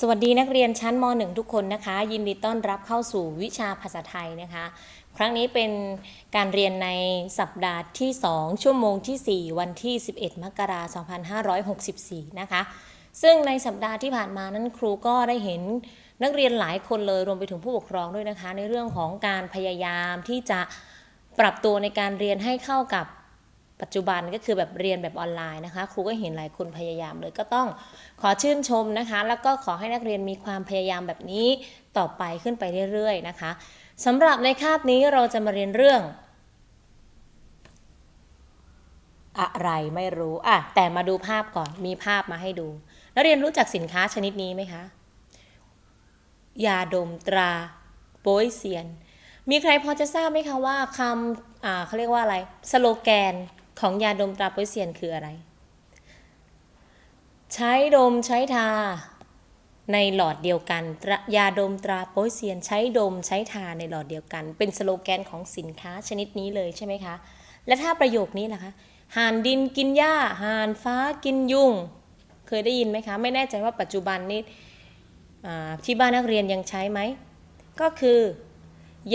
สวัสดีนักเรียนชั้นม .1 ทุกคนนะคะ ยินดีต้อนรับเข้าสู่วิชาภาษาไทยนะคะ ครั้งนี้เป็นการเรียนในสัปดาห์ที่ 2 ชั่วโมงที่ 4 วันที่ 11 มกราคม2564 นะคะ ซึ่งในสัปดาห์ที่ผ่านมานั้นครูก็ได้เห็นนักเรียนหลายคนเลยรวมไปถึงผู้ปกครองด้วยนะคะ ในเรื่องของการพยายามที่จะปรับตัวในการเรียนให้เข้ากับ ปัจจุบันก็คือแบบเรียนแบบออนไลน์นะคะ ครูก็เห็นหลายคนพยายามเลยก็ต้องขอชื่นชมนะคะ แล้วก็ขอให้นักเรียนมีความพยายามแบบนี้ต่อไปขึ้นไปเรื่อยๆนะคะสำหรับในคาบนี้เราจะมาเรียนเรื่อง อะไรไม่รู้อะแต่มาดูภาพก่อนมีภาพมาให้ดูนักเรียนรู้จักสินค้าชนิดนี้ไหมคะยาดมตราโป้ยเซียน มีใครพอจะทราบไหมคะว่าคำเขาเรียกว่าอะไร สโลแกน ของยาดมตราโปยเซียนคืออะไร ใช้ดมใช้ทาในหลอดเดียวกัน ยาดมตราโปยเซียนใช้ดมใช้ทาในหลอดเดียวกัน เป็นสโลแกนของสินค้าชนิดนี้เลยใช่ไหมคะ และถ้าประโยคนี้ล่ะคะห่านดินกินหญ้าห่านฟ้ากินยุงเคยได้ยินไหมคะ ไม่แน่ใจว่าปัจจุบันนี้ที่บ้านนักเรียนยังใช้ไหม ก็คือ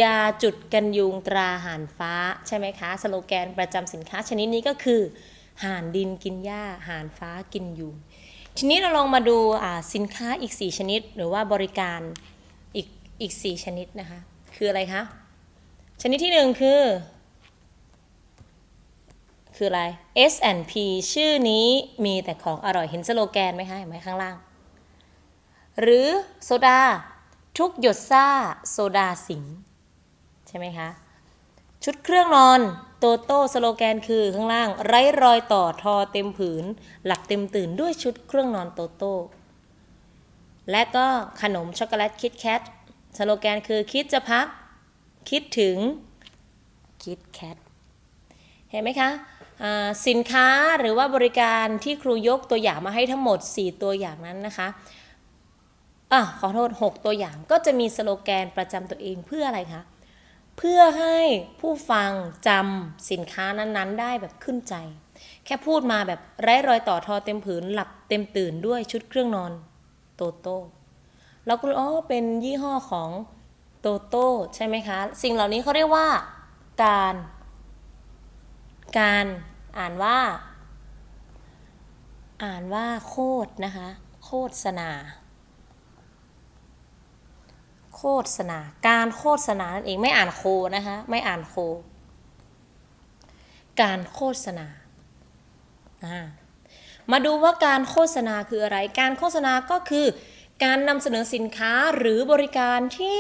ยาจุดกันยุงตราห่านฟ้าใช่ไหมคะ สโลแกนประจำสินค้าชนิดนี้ก็คือห่านดินกินหญ้าห่านฟ้ากินยุง ทีนี้เราลองมาดูอ่าสินค้าอีก 4 ชนิด หรือว่าบริการอีกอีก 4 ชนิดนะคะ คืออะไรคะ ชนิดที่หนึ่งคือ คืออะไร S&P ชื่อนี้มีแต่ของอร่อยเห็นสโลแกนไหมคะเห็นไหมข้างล่าง หรือโซดาทุกหยดซ่าโซดาสิง ใช่ไหมคะ ชุดเครื่องนอนโตโต้สโลแกนคือข้างล่าง ไร้รอยต่อทอเต็มผืน หลับเต็มตื่นด้วยชุดเครื่องนอนโตโต้และก็ขนมช็อกโกแลตคิดแคทสโลแกนคือคิดจะพัก คิดถึงคิดแคทเห็นไหมคะสินค้าหรือว่าบริการที่ครูยกตัวอย่างมาให้ทั้งหมด 4 ตัวอย่างนั้นนะคะอะขอโทษ 6 ตัวอย่างก็จะมีสโลแกนประจำตัวเองเพื่ออะไรคะ เพื่อให้ผู้ฟังจำสินค้านั้นๆ ได้แบบขึ้นใจ แค่พูดมาแบบไร้รอยต่อทอเต็มผืนหลับเต็มตื่นด้วยชุดเครื่องนอนโตโต้เราก็อ๋อเป็นยี่ห้อของโตโต้ใช่ไหมคะ สิ่งเหล่านี้เขาเรียกว่า การ การอ่านว่า อ่านว่าโคดนะคะโฆษณา โฆษณา การโฆษณานั่นเองไม่อ่านโคนะคะไม่อ่านโค การโฆษณาอ่ามาดูว่าการโฆษณาคืออะไร การโฆษณาก็คือ การนำเสนอสินค้าหรือบริการที่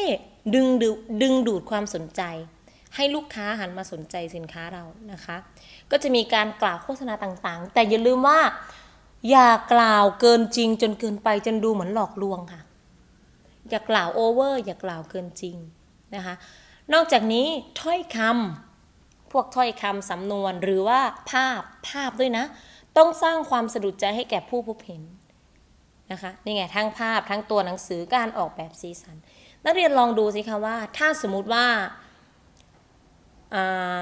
ดึงดูดึงดูดความสนใจ ให้ลูกค้าหันมาสนใจสินค้าเรานะคะ ก็จะมีการกล่าวโฆษณาต่างๆ แต่อย่าลืมว่าอย่ากล่าวเกินจริงจนเกินไปจนดูเหมือนหลอกลวงค่ะ อย่ากล่าวโอเวอร์อย่ากล่าวเกินจริงนะคะนอกจากนี้ถ้อยคำพวกถ้อยคำสำนวนหรือว่าภาพภาพด้วยนะ ต้องสร้างความสะดุดใจให้แก่ผู้พบเห็นนะคะนี่ไงทั้งภาพทั้งตัวหนังสือการออกแบบสีสัน นักเรียนลองดูสิคะว่า ถ้าสมมุติว่า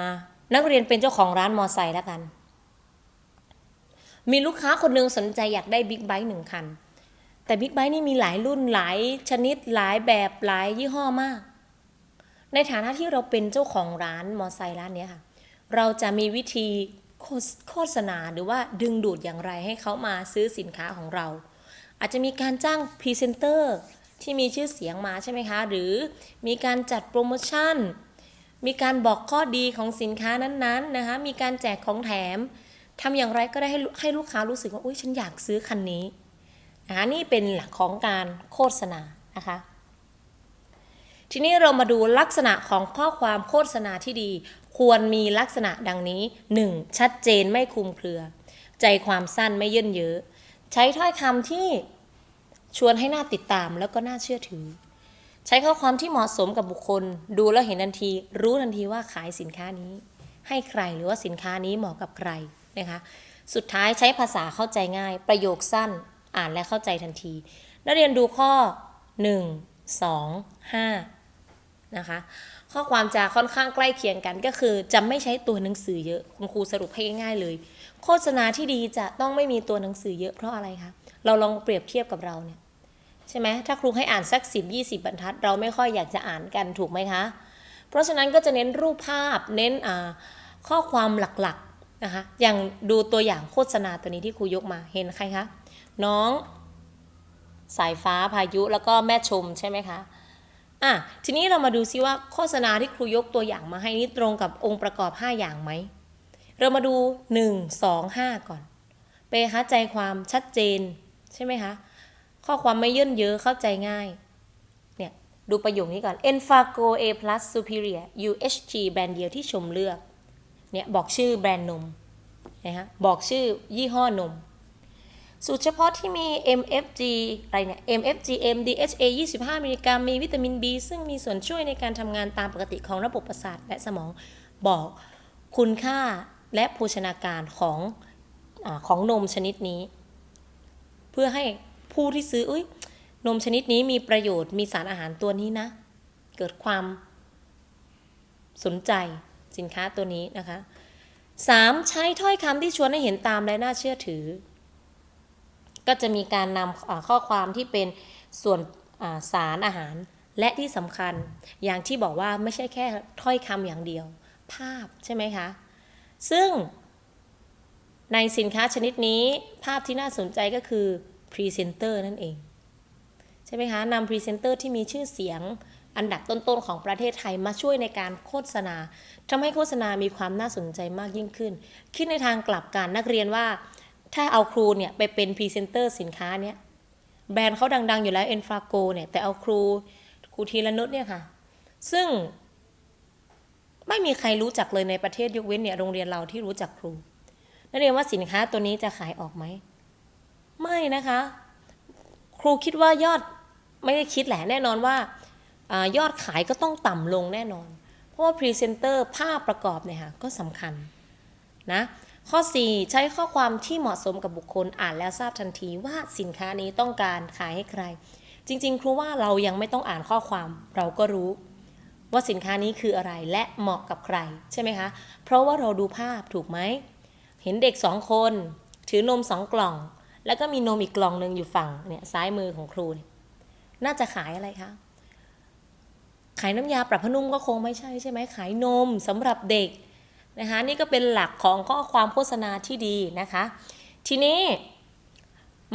านักเรียนเป็นเจ้าของร้านมอไซค์แล้วกัน มีลูกค้าคนหนึงสนใจอยากได้บิ๊กไบค์หนึ่งคัน แต่บิ๊กไบค์นี่มีหลายรุ่นหลายชนิดหลายแบบหลายยี่ห้อมาก ในฐานะที่เราเป็นเจ้าของร้านมอไซค์ร้านนี้ค่ะ เราจะมีวิธีโฆษณาหรือว่าดึงดูดอย่างไรให้เขามาซื้อสินค้าของเรา อาจจะมีการจ้างพรีเซนเตอร์ที่มีชื่อเสียงมาใช่ไหมคะ หรือมีการจัดโปรโมชั่น มีการบอกข้อดีของสินค้านั้นๆนะคะ มีการแจกของแถมทำอย่างไรก็ได้ให้ให้ลูกค้ารู้สึกว่าอุ้ยฉันอยากซื้อคันนี้ นะคะนี่เป็นหลักของการโฆษณานะคะทีนี้เรามาดูลักษณะของข้อความโฆษณาที่ดี ควรมีลักษณะดังนี้ 1. ชัดเจนไม่คลุมเครือ ใจความสั้นไม่เยินเยอะ ใช้ถ้อยคำที่ชวนให้น่าติดตามแล้วก็น่าเชื่อถือ ใช้ข้อความที่เหมาะสมกับบุคคล ดูแล้วเห็นทันที รู้ทันทีว่าขายสินค้านี้ ให้ใครหรือว่าสินค้านี้เหมาะกับใครนะคะ สุดท้ายใช้ภาษาเข้าใจง่าย ประโยคสั้น อ่านและเข้าใจทันที นักเรียนดูข้อ 1 2 5นะคะ ข้อความจะค่อนข้างใกล้เคียงกันก็คือจะไม่ใช้ตัวหนังสือเยอะคุณครูสรุปให้ง่ายๆเลย โฆษณาที่ดีจะต้องไม่มีตัวหนังสือเยอะเพราะอะไรคะเราลองเปรียบเทียบกับเราเนี่ยใช่ไหมถ้าครูให้อ่านสัก 10 20 บรรทัด เราไม่ค่อยอยากจะอ่านกันถูกไหมคะ เพราะฉะนั้นก็จะเน้นรูปภาพเน้นข้อความหลักๆนะคะอย่างดูตัวอย่างโฆษณาตัวนี้ที่ครูยกมาเห็นใครคะ น้อง สายฟ้าพายุแล้วก็แม่ชมใช่ไหมคะอะทีนี้เรามาดูซิว่าโฆษณาที่ครูยกตัวอย่างมาให้นี่ตรงกับองค์ประกอบ 5 อย่างไหม เรามาดู 1 2 5 ก่อน เปคะใจความชัดเจนใช่ไหมคะ ข้อความไม่เย่นเยอะเข้าใจง่าย เนี่ย ดูประโยคนี้ก่อน Enfaco A Plus Superior UHT แบรนด์เดียวที่ชมเลือก เนี่ย บอกชื่อแบรนด์นมนะฮะบอกชื่อยี่ห้อนม สูตรเฉพาะที่มี MFG อะไรเนี่ย MFGM DHA 25 มิลลิกรัม มีวิตามิน B ซึ่งมีส่วนช่วยในการทำงานตามปกติของระบบประสาทและสมอง บอกคุณค่าและโภชนาการของอของนมชนิดนี้ เพื่อให้ผู้ที่ซื้ออุ้ยนมชนิดนี้มีประโยชน์มีสารอาหารตัวนี้นะ เกิดความสนใจสินค้าตัวนี้นะคะ 3. ใช้ถ้อยคำที่ชวนให้เห็นตามและน่าเชื่อถือ ก็จะมีการนำข้อความที่เป็นส่วนสารอาหาร และที่สำคัญอย่างที่บอกว่าไม่ใช่แค่ถ้อยคำอย่างเดียว ภาพใช่ไหมคะ ซึ่งในสินค้าชนิดนี้ภาพที่น่าสนใจก็คือพรีเซนเตอร์นั่นเอง ใช่ไหมคะนำพรีเซนเตอร์ที่มีชื่อเสียงอันดับต้นๆของประเทศไทยมาช่วยในการโฆษณาทำให้โฆษณามีความน่าสนใจมากยิ่งขึ้น คิดในทางกลับกันนักเรียนว่า ถ้าเอาครูเนี่ยไปเป็นพรีเซนเตอร์สินค้าเนี้ยแบรนด์เขาดัง ๆ อยู่แล้วเอ็นฟาโกเนี่ยแต่เอาครูครูธีรนุชเนี่ยค่ะ ซึ่งไม่มีใครรู้จักเลยในประเทศยกเว้นเนี่ยโรงเรียนเราที่รู้จักครูนักเรียนว่าสินค้าตัวนี้จะขายออกไหม ไม่นะคะ ครูคิดว่ายอดไม่ได้คิดแหละแน่นอนว่าอายอดขายก็ต้องต่ำลงแน่นอน เพราะว่าพรีเซนเตอร์ภาพประกอบเนี่ยค่ะก็สำคัญนะ ข้อ 4 ใช้ข้อความที่เหมาะสมกับบุคคลอ่านแล้วทราบทันทีว่าสินค้านี้ต้องการขายให้ใคร จริง ๆ ครูว่าเรายังไม่ต้องอ่านข้อความเราก็รู้ ว่าสินค้านี้คืออะไรและเหมาะกับใครใช่ไหมคะ เพราะว่าเราดูภาพถูกไหม เห็นเด็กสองคน ถือนมสองกล่อง แล้วก็มีนมอีกกล่องหนึ่งอยู่ฝั่งเนี่ยซ้ายมือของครูเนี่ยน่าจะขายอะไรคะขายน้ำยาปรับผ้านุ่มก็คงไม่ใช่ใช่ไหมขายนมสำหรับเด็ก นะคะนี่ก็เป็นหลักของข้อความโฆษณาที่ดีนะคะ ทีนี้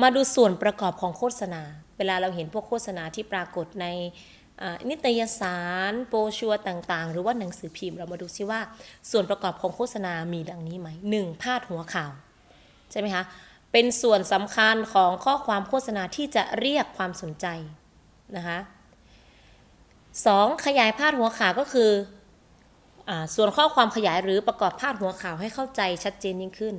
มาดูส่วนประกอบของโฆษณา เวลาเราเห็นพวกโฆษณาที่ปรากฏในนิตยสารโปรชัวต่างๆ หรือว่าหนังสือพิมพ์เรามาดูซิว่า ส่วนประกอบของโฆษณามีดังนี้ไหมหนึ่งพาดหัวข่าวใช่ไหมคะเป็นส่วนสำคัญของข้อความโฆษณาที่จะเรียกความสนใจนะคะสองขยายพาดหัวข่าวก็คือ ส่วนข้อความขยายหรือประกอบพาดหัวข่าวให้เข้าใจชัดเจนยิ่งขึ้น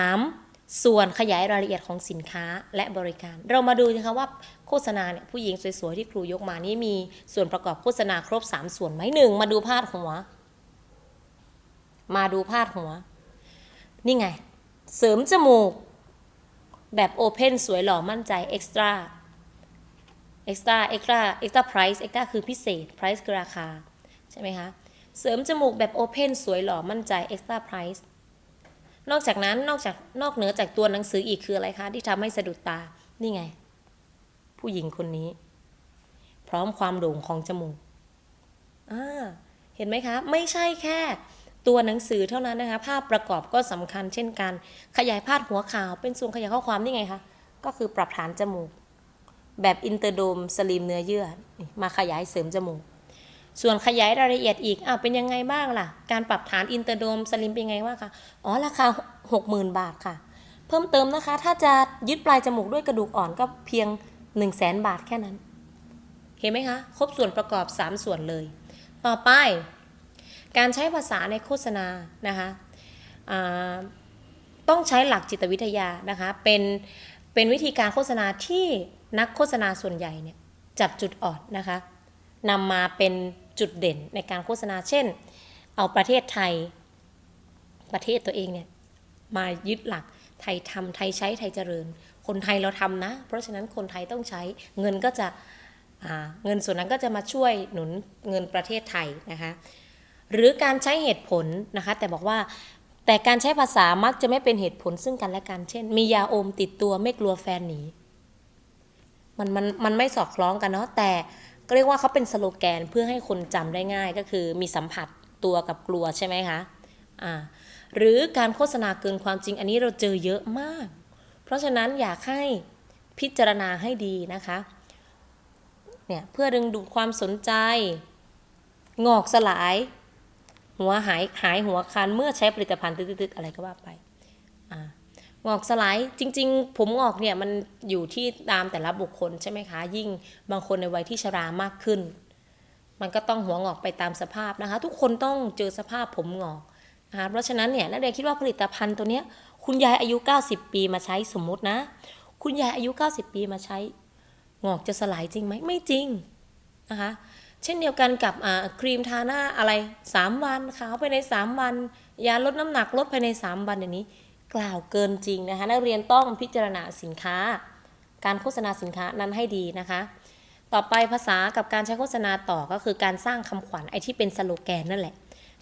3. ส่วนขยายรายละเอียดของสินค้าและบริการ เรามาดูนะคะว่าโฆษณาเนี่ยผู้หญิงสวยๆที่ครูยกมานี่มีส่วนประกอบโฆษณาครบ 3 ส่วนไหมหนึ่งมาดูพาดหัว มาดูพาดหัว นี่ไง เสริมจมูก แบบโอเพนสวยหล่อมั่นใจเอ็กซ์ตร้าเอ็กซ์ตร้าเอ็กซ์ตร้าเอ็กซ์ตร้าไพรซ์เอ็กซ์ตร้าคือพิเศษไพรซ์คือราคา ใช่ไหมคะ เสริมจมูกแบบโอเพนสวยหล่อมั่นใจเอ็กซ์ตร้าไพรซ์นอกจากนั้นนอกจากนอกเหนือจากตัวหนังสืออีกคืออะไรคะ ที่ทำให้สะดุดตา นี่ไง ผู้หญิงคนนี้ พร้อมความโด่งของจมูกอ่าเห็นไหมคะ ไม่ใช่แค่ตัวหนังสือเท่านั้นนะคะ ภาพประกอบก็สำคัญเช่นกัน ขยายพาดหัวข่าวเป็นส่วนขยายข้อความนี่ไงคะ ก็คือปรับฐานจมูก แบบอินเตอร์โดมสลิมเนื้อเยื่อมาขยายเสริมจมูก ส่วนขยายรายละเอียดอีกอ้าวเป็นยังไงบ้างล่ะ การปรับฐานอินเตอร์โดมสลิมเป็นยังไงว่างคะอ๋อราคา 60,000 บาทค่ะ เพิ่มเติมนะคะ ถ้าจะยึดปลายจมูกด้วยกระดูกอ่อนก็เพียง 1 0 0 0 0แสนบาทแค่นั้น เห็นไหมคะ ครบส่วนประกอบ 3 ส่วนเลย ต่อไป การใช้ภาษาในโฆษณานะคะอ่าต้องใช้หลักจิตวิทยานะคะเป็นเป็นวิธีการโฆษณาที่นักโฆษณาส่วนใหญ่เนี่ยจับจุดอ่อนนะคะนำมาเป็น จุดเด่นในการโฆษณา เช่น เอาประเทศไทย ประเทศตัวเองเนี่ยมายึดหลักไทยทำไทยใช้ไทยเจริญ คนไทยเราทำนะ เพราะฉะนั้นคนไทยต้องใช้เงินก็จะเงินส่วนนั้นก็จะมาช่วยหนุนเงินประเทศไทยนะคะหรือการใช้เหตุผลนะคะแต่บอกว่าแต่การใช้ภาษามักจะไม่เป็นเหตุผลซึ่งกันและกันเช่น มียาอมติดตัวไม่กลัวแฟนหนีมันมันมันไม่สอดคล้องกันเนาะแต่ ก็เรียกว่าเขาเป็นสโลแกนเพื่อให้คนจำได้ง่ายก็คือมีสัมผัสตัวกับกลัวใช่ไหมคะอ่าหรือการโฆษณาเกินความจริงอันนี้เราเจอเยอะมาก เพราะฉะนั้นอยากให้พิจารณาให้ดีนะคะเนี่ยเพื่อดึงดูดความสนใจ งอกสลาย หัวหายหายหัวคันเมื่อใช้ผลิตภัณฑ์ตึ๊ดๆอะไรก็ว่าไป งอกสลายจริง ๆ ผมงอกเนี่ยมันอยู่ที่ตามแต่ละบุคคลใช่ไหมคะ ยิ่งบางคนในวัยที่ชรามากขึ้น มันก็ต้องหัวงอกไปตามสภาพนะคะ ทุกคนต้องเจอสภาพผมงอกนะคะเพราะฉะนั้นเนี่ยนักเรียนคิดว่าผลิตภัณฑ์ตัวเนี้ยคุณยายอายุ 90 ปีมาใช้สมมุตินะ คุณยายอายุ 90 ปีมาใช้งอกจะสลายจริงไหมไม่จริงนะคะเช่นเดียวกันกับครีมทาหน้าอะไร 3 วันขาวภายใน 3 วัน ยาลดน้ำหนักลดภายใน 3 วันอย่างนี้ กล่าวเกินจริงนะคะ นักเรียนต้องพิจารณาสินค้า การโฆษณาสินค้านั้นให้ดีนะคะ ต่อไปภาษากับการใช้โฆษณาต่อก็คือการสร้างคำขวัญไอที่เป็นสโลแกนนั่นแหละ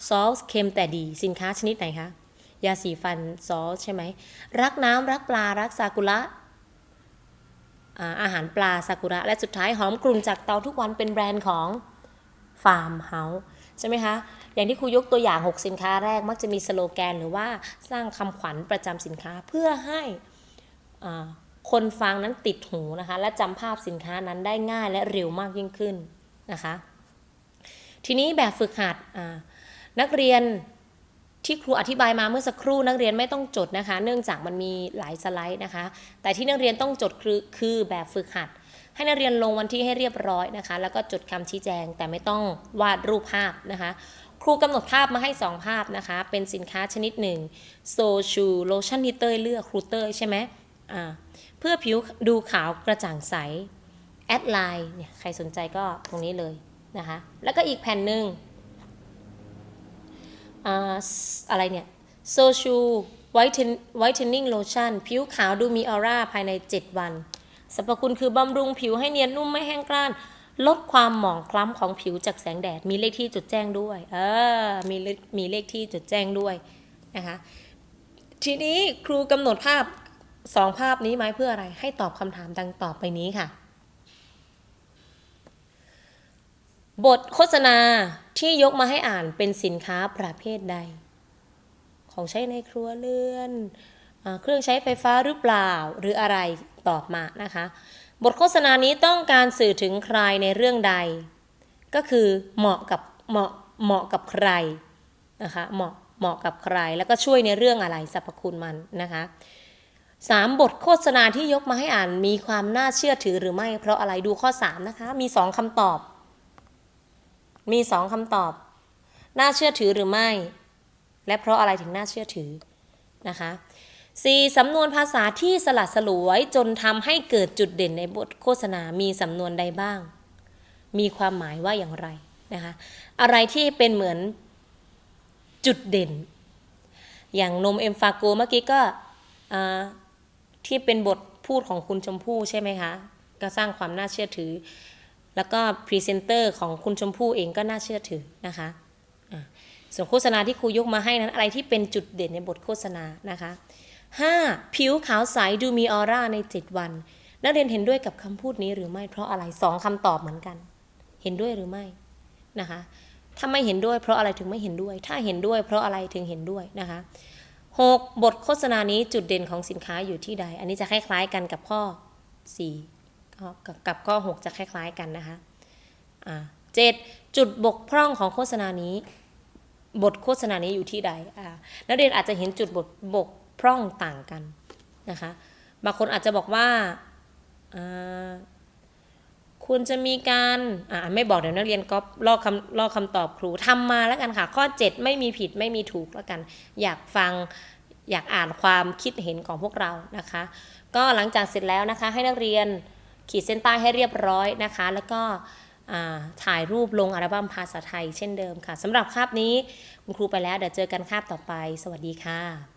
ซอสเค็มแต่ดีสินค้าชนิดไหนคะ ยาสีฟันซอสใช่ไหม รักน้ำรักปลารักซากุระอาอาหารปลาซากุระ และสุดท้ายหอมกลุ่นจากเตาทุกวันเป็นแบรนด์ของฟาร์มเฮาส์ ใช่ไหมคะอย่างที่ครูยกตัวอย่าง 6 สินค้าแรกมักจะมีสโลแกน หรือว่าสร้างคำขวัญประจำสินค้าเพื่อให้คนฟังนั้นติดหูนะคะ และจำภาพสินค้านั้นได้ง่ายและเร็วมากยิ่งขึ้นนะคะ ทีนี้แบบฝึกหัดนักเรียนที่ครูอธิบายมาเมื่อสักครู่นักเรียนไม่ต้องจดนะคะ เนื่องจากมันมีหลายสไลด์นะคะ แต่ที่นักเรียนต้องจดคือคือแบบฝึกหัด ให้นักเรียนลงวันที่ให้เรียบร้อยนะคะ แล้วก็จดคำชี้แจงแต่ไม่ต้องวาดรูปภาพนะคะครูกำหนดภาพมาให้ 2 ภาพนะคะ เป็นสินค้าชนิดหนึ่งโซชูโลชั่นที่เต้ยเลือกครูเต้ยใช่ไหมอ่าเพื่อผิวดูขาวกระจ่างใส แอดไลน์เนี่ยใครสนใจก็ตรงนี้เลยนะคะ แล้วก็อีกแผ่นหนึ่งอ่าอะไรเนี่ยโซชูไวท์เทนนิ่งโลชั่นผิวขาวดูมีออร่าภายใน 7 วัน สรรพคุณคือบำรุงผิวให้เนียนนุ่มไม่แห้งกร้าน ลดความหมองคล้ำของผิวจากแสงแดด มีเลขที่จดแจ้งด้วย เออ มีเลขมีเลขที่จดแจ้งด้วยนะคะ ทีนี้ครูกำหนดภาพสองภาพนี้ไหมเพื่ออะไร ให้ตอบคำถามดังต่อไปนี้ค่ะ บทโฆษณาที่ยกมาให้อ่านเป็นสินค้าประเภทใด ของใช้ในครัวเรือนอเครื่องใช้ไฟฟ้าหรือเปล่าหรืออะไร ตอบมานะคะ บทโฆษณานี้ต้องการสื่อถึงใครในเรื่องใด ก็คือเหมาะกับเหมาะเหมาะกับใครนะคะเหมาะเหมาะกับใครแล้วก็ช่วยในเรื่องอะไรสรรพคุณมันนะคะสามบทโฆษณาที่ยกมาให้อ่านมีความน่าเชื่อถือหรือไม่ เพราะอะไรดูข้อ3นะคะมีสองคำตอบ มีสองคำตอบ น่าเชื่อถือหรือไม่ และเพราะอะไรถึงน่าเชื่อถือนะคะ 4. สำนวนภาษาที่สลัดสลวยจนทำให้เกิดจุดเด่นในบทโฆษณา มีสำนวนใดบ้าง มีความหมายว่าอย่างไรนะคะ อะไรที่เป็นเหมือนจุดเด่น อย่างนมเอ็มฟาโกเมื่อกี้ก็ที่เป็นบทพูดของคุณชมพู่ใช่ไหมคะ ก็สร้างความน่าเชื่อถือ แล้วก็พรีเซนเตอร์ของคุณชมพู่เองก็น่าเชื่อถือนะคะ ส่วนโฆษณาที่ครูยกมาให้นั้นอะไรที่เป็นจุดเด่นในบทโฆษณานะคะ 5. ผิวขาวใสดูมีออร่าใน 7 วัน นักเรียนเห็นด้วยกับคำพูดนี้หรือไม่เพราะอะไรสองคำตอบเหมือนกัน เห็นด้วยหรือไม่นะคะถ้าไม่เห็นด้วยเพราะอะไรถึงไม่เห็นด้วย ถ้าเห็นด้วยเพราะอะไรถึงเห็นด้วยนะคะ 6. บทโฆษณานี้จุดเด่นของสินค้าอยู่ที่ใด อันนี้จะคล้ายๆกันกับข้อ 4 กับกับข้อ 6 จะคล้ายๆกันนะคะเจ็ดจุดบกพร่องของโฆษณานี้ บทโฆษณานี้อยู่ที่ใดนักเรียนอาจจะเห็นจุดบทบก พร่องต่างกันนะคะบางคนอาจจะบอกว่าควรจะมีการอ่าไม่บอกเดี๋ยวนักเรียนก็ลอกคำลอกคำตอบครูทำมาแล้วกันค่ะ ข้อ 7 ไม่มีผิดไม่มีถูกแล้วกัน อยากฟังอยากอ่านความคิดเห็นของพวกเรานะคะ ก็หลังจากเสร็จแล้วนะคะ ให้นักเรียนขีดเส้นใต้ให้เรียบร้อยนะคะ แล้วก็ถ่ายรูปลงอัลบั้มภาษาไทยเช่นเดิมค่ะสำหรับคาบนี้คุณครูไปแล้วเดี๋ยวเจอกันคาบต่อไป สวัสดีค่ะ